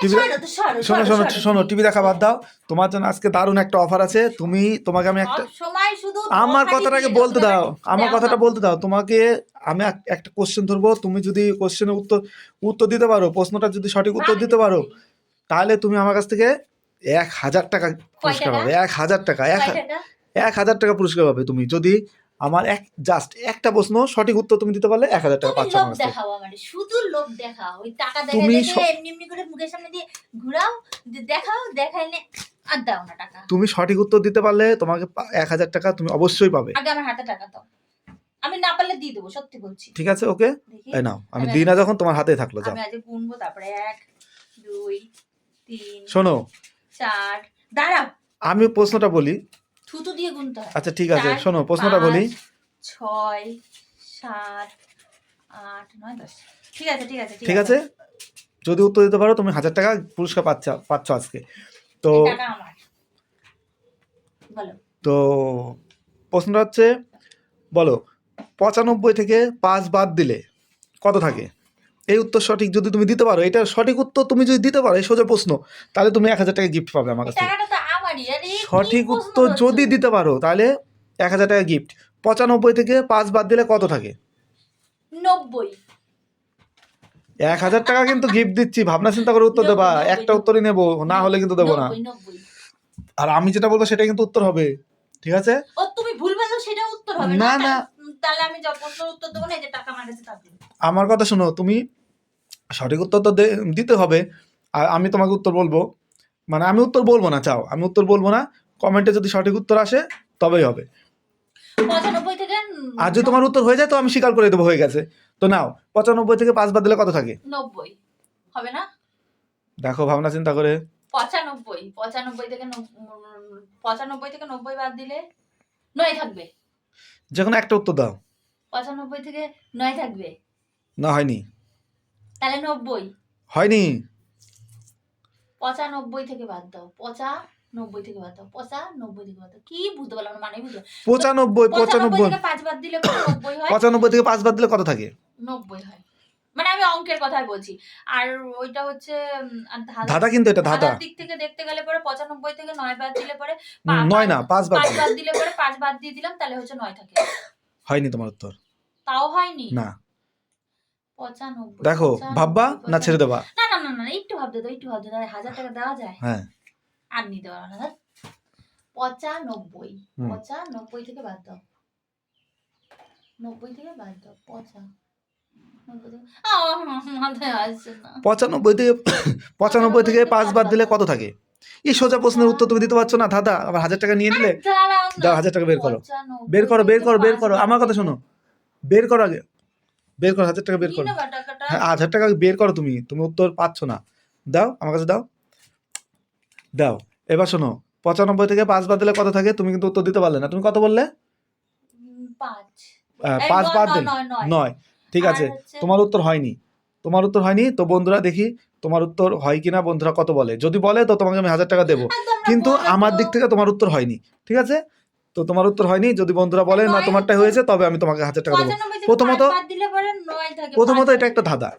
TV শোনো শোনো শোনো টিভি দেখা বাদ দাও। তোমার জন্য আজকে দারুণ একটা অফার আছে। তুমি তোমাকে আমি একটা আমার কথাটাকে বলতে দাও। আমার কথাটা বলতে দাও। তোমাকে আমি এক- একটা কোশ্চেন ধরবো। তুমি যদি কোশ্চেনের উত্তর উত্তর দিতে পারো প্রশ্নটা যদি সঠিক উত্তর দিতে পারো তাহলে তুমি আমার কাছ থেকে এক হাজার টাকা পুরস্কার পাবে। এক হাজার টাকা এক? এক হাজার টাকা পুরস্কার পাবে তুমি। যদি আমার এক জাস্ট একটা প্রশ্ন সঠিক উত্তর তুমি দিতে পারলে এক হাজার টাকা তুমি পাচ্ছ আমার কাছ দেখাও আমারে শুধু লোভ দেখাও। ওই টাকা দেখে এমনি এমনি করে মুখের সামনে দিয়ে ঘুরাও দেখাও দেখাইলে আর দাও না টাকা। তুমি সঠিক উত্তর দিতে পারলে তোমাকে এক হাজার টাকা তুমি অবশ্যই পাবে। আগে আমার হাতে টাকা দাও। আমি না পারলে দিয়ে দেবো সত্যি বলছি। ঠিক আছে ওকে? এই নাও আমি দিই না যখন তোমার হাতে থাকল যাও। আমি আজ গুনবো তারপরে এক দুই তিন শোনো। চার দাঁড়াও। আমি প্রশ্নটা বলি গুনতে হয় আচ্ছা ঠিক আছে শোনো প্রশ্নটা বলি। ছয় সাত আট নয় দশ। ঠিক আছে ঠিক আছে ঠিক আছে। যদি উত্তর দিতে পারো তুমি হাজার টাকা পুরস্কার পাচ্ছ পাচ্ছ আজকে। তো তো প্রশ্নটা হচ্ছে বলো পঁচানব্বই থেকে পাঁচ বাদ দিলে কত থাকে? এই উত্তর সঠিক যদি তুমি দিতে পারো এটা সঠিক উত্তর তুমি যদি দিতে পারো এই সোজা প্রশ্ন তাহলে তুমি এক হাজার টাকা গিফট পাবে আমার কাছ থেকে টাকাটা তো আমারই আরে কি সঠিক উত্তর যদি দিতে পারো তাহলে এক হাজার টাকা গিফট পঁচানব্বই থেকে পাঁচ বাদ দিলে কত থাকে? নব্বই। এক হাজার টাকা কিন্তু গিফট দিচ্ছি ভাবনা চিন্তা করে উত্তর দেবা। একটা উত্তরই নেব না হলে কিন্তু দেবো না। আর আমি যেটা বলব সেটা কিন্তু উত্তর হবে। ঠিক আছে? ও তুমি ভুল বলল সেটা উত্তর হবে। না, না। তাহলে- আমি যা প্রশ্নের উত্তর দেবো না যে টাকা আমার কাছে আমার কথা শোনো তুমি সঠিক উত্তর তো দিতে হবে। আর আমি তোমাকে উত্তর বলব মানে আমি উত্তর বলব না চাও। আমি উত্তর বলব না। কমেন্টে যদি সঠিক উত্তর আসে তবেই হবে। আর যদি তোমার উত্তর হয়ে যায় তো আমি স্বীকার করে দেবো হয়ে গেছে। তো নাও পঁচানব্বই থেকে পাঁচ বাদ দিলে কত থাকে? নব্বই। হবে না? দেখো ভাবনা চিন্তা করে। পঁচানব্বই। পঁচানব্বই থেকে পঁচানব্বই থেকে নব্বই বাদ দিলে নয় থাকবে। যে কোনো একটা উত্তর দাও। পঁচানব্বই থেকে নয় থাকবে। না হয়নি। তাহলে নব্বই। হয়নি। পঁচানব্বই থেকে বাদ দাও পচা নব্বই থেকে বাদ দাও পচা নব্বই থেকে বাদ দাও। কি বুঝতে পারলাম না মানে বুঝতে পঁচানব্বই পঁচানব্বই থেকে পাঁচ বাদ দিলে নব্বই হয়? পঁচানব্বই থেকে পাঁচ বাদ দিলে কত থাকে? নব্বই হয়। মানে আমি অঙ্কের কথাই বলছি। আর ওইটা হচ্ছে ধাঁধা- কিন্তু এটা ধাঁধা। দিক থেকে দেখতে গেলে পরে পঁচানব্বই থেকে নয় বাদ দিলে পরে নয় না পাঁচ বাদ দিলে। বাদ দিলে। পরে পাঁচ বাদ দিয়ে দিলাম তাহলে হচ্ছে নয় থাকে। হয়নি তোমার উত্তর। তাও হয়নি? না। পঁচানব্বই দেখো ভাববা না ছেড়ে দেবা। না না না একটু ভাবতে দাও একটু ভাবতে দাও হাজার টাকা দেওয়া যায়। হ্যাঁ। আর নিতে পারব না ধ্যাৎ। পঁচানব্বই পঁচানব্বই থেকে বাদ দাও। নব্বই থেকে বাদ দাও পঁচা পঁচানব্বই থেকে পঁচানব্বই থেকে পাঁচ বাদ দিলে কত থাকে? এই সোজা প্রশ্নের উত্তর তুমি দিতে পারছ না দাদা আবার হাজার টাকা নিয়ে নিলে দাও হাজার টাকা বের করো। বের করো বের করো বের করো। আমার কথা শোনো। বের করো আগে। বের করো হাজার টাকা বের করো। হ্যাঁ হাজার টাকা বের করো তুমি তুমি উত্তর পাচ্ছ না। দাও আমার কাছে দাও। দাও এবার শোনো পঁচানব্বই থেকে পাঁচ বাদ দিলে কত থাকে? তুমি কিন্তু উত্তর দিতে পারলে না। তুমি কত বললে? পাঁচ। বাদ দিলে। নয় ঠিক আছে। তোমার উত্তর হয়নি। তোমার উত্তর হয়নি তো বন্ধুরা দেখি তোমার উত্তর হয় কিনা বন্ধুরা কত বলে। যদি বলে তো তোমাকে আমি হাজার টাকা দেবো। কিন্তু আমার দিক থেকে তোমার উত্তর হয়নি ঠিক আছে? তো তোমার উত্তর হয়নি? যদি বন্ধুরা বলে না তোমারটা হয়েছে তবে আমি তোমাকে হাজার টাকা দেবো। প্রথমত- প্রথমত এটা একটা ধাঁধা।